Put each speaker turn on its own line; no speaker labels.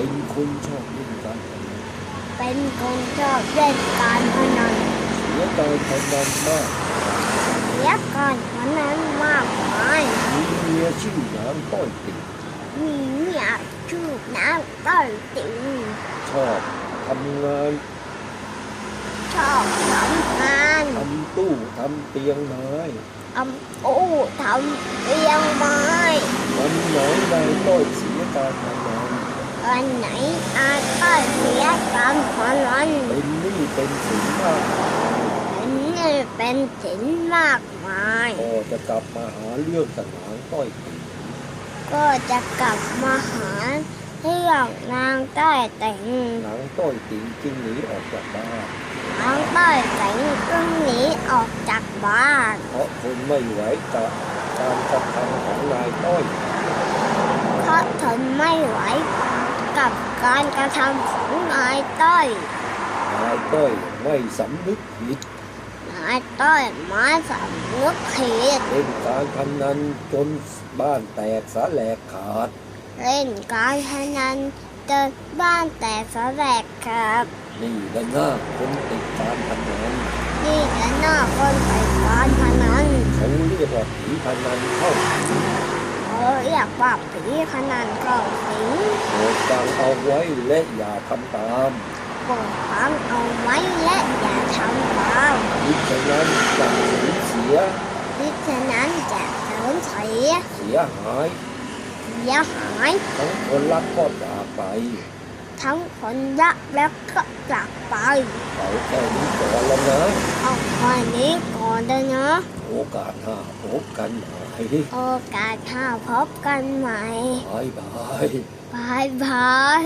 เป็นคนชอบเล่นการพนัน
เป็นคนชอบเล่นการพนัน
เสียการพนันมาก
เสียการพนันมากมาย
มีเมียชื่อนางต้อยติ่ง
มีเมียชื่อนางต้อยติง
ชอบทำงาน
ชอบทำงาน
ทำตู้ทำเตียงไม้
ทำอู้ทำเตียงไม้
วันไหนนายต้อยเสียการพนัน
วันไหนอาต้อยเสียการพนัน
เป็นหนี้เป็นสินมาก
เป็นเงินเป็นสินมากมาย
ก็จะกลับมาหาเรื่องกับนางต้อยติ่ง
ก็จะกลับมาหาเรื่องนางต้อยติง
นางต้อยติ่งจึงหนีออกจากบ้าน
นางต้อยติงต้องหนีออกจากบ้าน
เพราะทนไม่ไหวกับการกระทำของนายต้อย
เพราะทนไม่ไหว กับการกระทำของนายต้อย
นายต้อยไม่สำนึกผิด
นายต้อยมาสำนึกผิด
เล่นการพนันจนบ้านแตกสาแหลกขาด
เล่นการพนันจนบ้านแตกสลายครับ
นี่ละหน้าคนติดการพนัน
นี่จะหน้าคนไปการพนัน
เขาเรียกว่าผีพนันเข้า
เขาเรียกว่าผีพนันเข้า สิง
โปรดฟังเอาไว้และอย่าทำตาม
โปรดฟังเอาไว้และอย่าทำตาม
มิฉะนั้นจะสูญเสีย
ดิฉะนั้นจะสูญเสีย
เสียหาย
เสียหาย
ทั้งคนรักก็จากไป
ทั้งคนรักและก็จากไป
เอาแค่นี้ก่อนแล้วนะ
เอาคนนี้ก่อนเลยเนาะ
โอกาสหน้าพบกันใหม่
โอกาสหน้าพบกันใหม่
บายบาย
บายบาย